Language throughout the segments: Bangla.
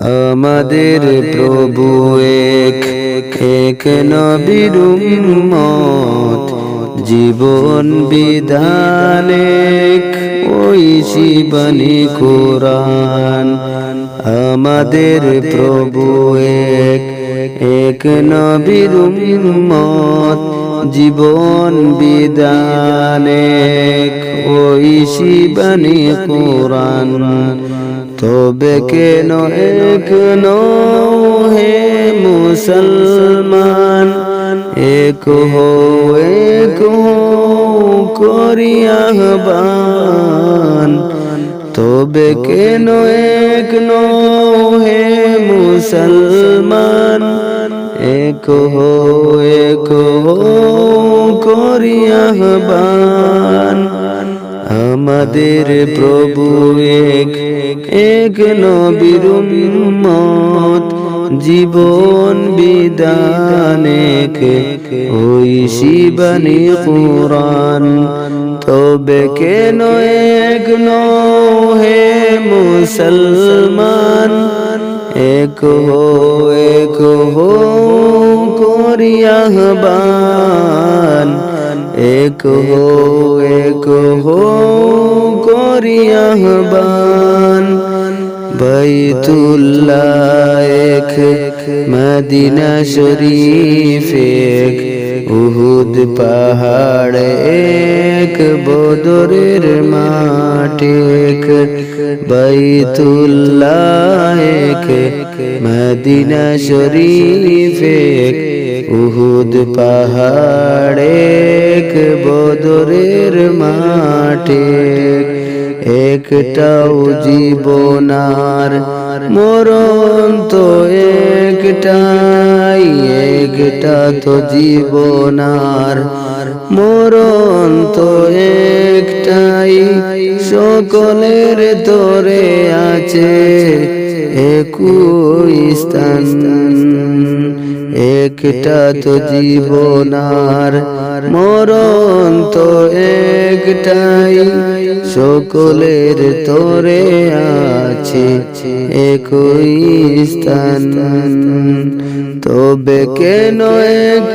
আমাদের প্রভু এক এক নবীর উম্মত। জীবন বিধানে ওই শিবানী কোরআন। আমাদের প্রভু এক এক নবীর উম্মত। জীবন বিধানে ওই শিবানী কোরআন। তবে কেন এক হে মুসলমান? এক হো এক হো করিয়াহবান তবে কেন এক হে মুসলমান? এক হো এক হো করিয়াহবান আমাদের প্রভু এক এক নবীর উম্মত। জীবন বিদানেক ওই শিবানী কোরআন। তবে কেন এক হে মুসলমান? এক হো এক হো করিয়াহবান এক হো এক হো করিয়াহবান বাইতুল্লাহ এক মদিনা শরীফ উহুদ পাহাড় এক বদরের মাঠ এক বাইতুল্লাহ এক মদিনা শরীফ এক উহুদ পাহাড় এক বদরের মাঠে একটাও জীবনার মরণ তো একটাই, একটা তো জীবনার মরণ তো একটাই। সকলের তোরে আছে একুই স্থান। একটা তো জীবনার মরণ তো একটাই। সকলের তোরে আছে, একই স্থান। তবে কেন এক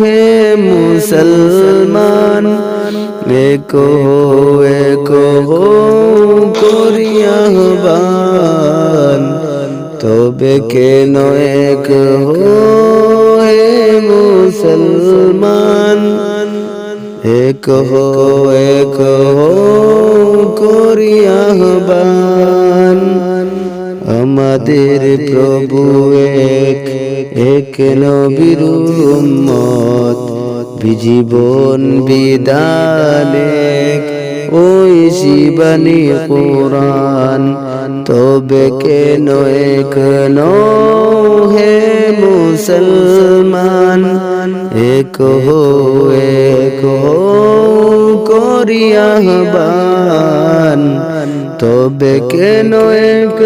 হে মুসলমান? এক এক তবে কেন এক হে মুসলমান? এক হো এক হো করিয়াহবান আমাদের প্রভু এক এক নবীর উম্মত। বিজীবন বিদানে ওই শিবানী কোরআন। তবে কেন এক হে মুসলমান? এক হো এক হো করিয়াহবান তবে কেন এক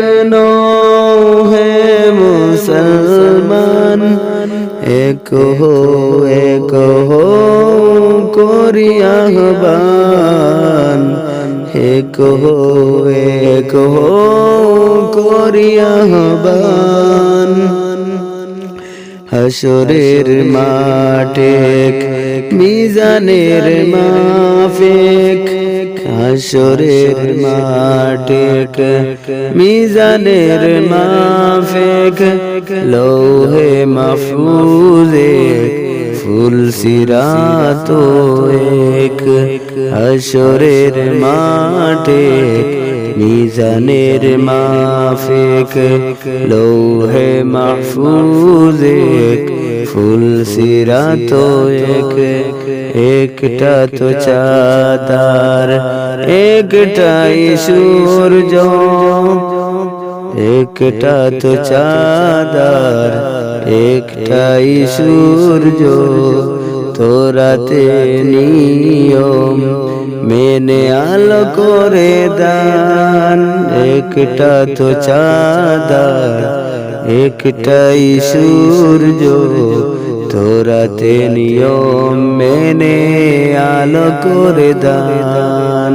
হে মুসলমান? এক হো এক হো করিয়াহবান এক হো এক হো করিয়াহবান হাসরের মাঠে মিজানের মাফেক। হাসরের মাঠে মিজানের মাফেক। লৌহে মাফুজে ফুল সিরাত এক। হাসরের মাঠে মিজানের মাফিক, লৌহে মাহফুজ এক, ফুল সিরাত এক, একটা তো চাদার একটাই সূর্য, একটা তো চাদার একটাই সূর্য, তোরাতে নিয়ম মেনে আলো করে দান। একটা তো চাদার একটাই সূর্য। তোরাতে নিয়ম মেনে আলো করে দান।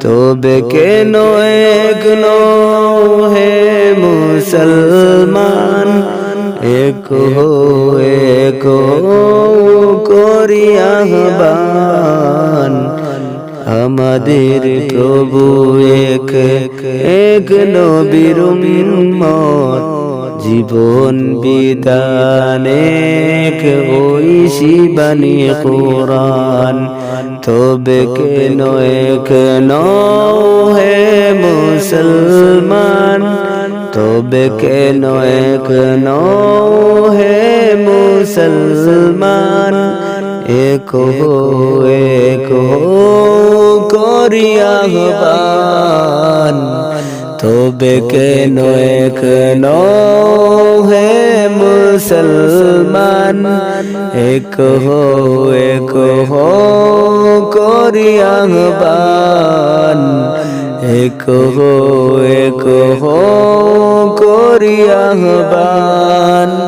তবে কেন এক হে মুসলমান? এক হো এক হো করি আহ্বান আমাদের প্রভু এক এক নবীর জীবন বিদানে ওই শিবানী কোরআন। তবে কেন কেন হে মুসলমান? তবে কেন কেন হে মুসলমান? এক হো এক হো করিয়া হবান তবে কেন কেন হে মুসলমান? এক হো এক হো করিয়া হবান এক হো এক হো করিয়া হবান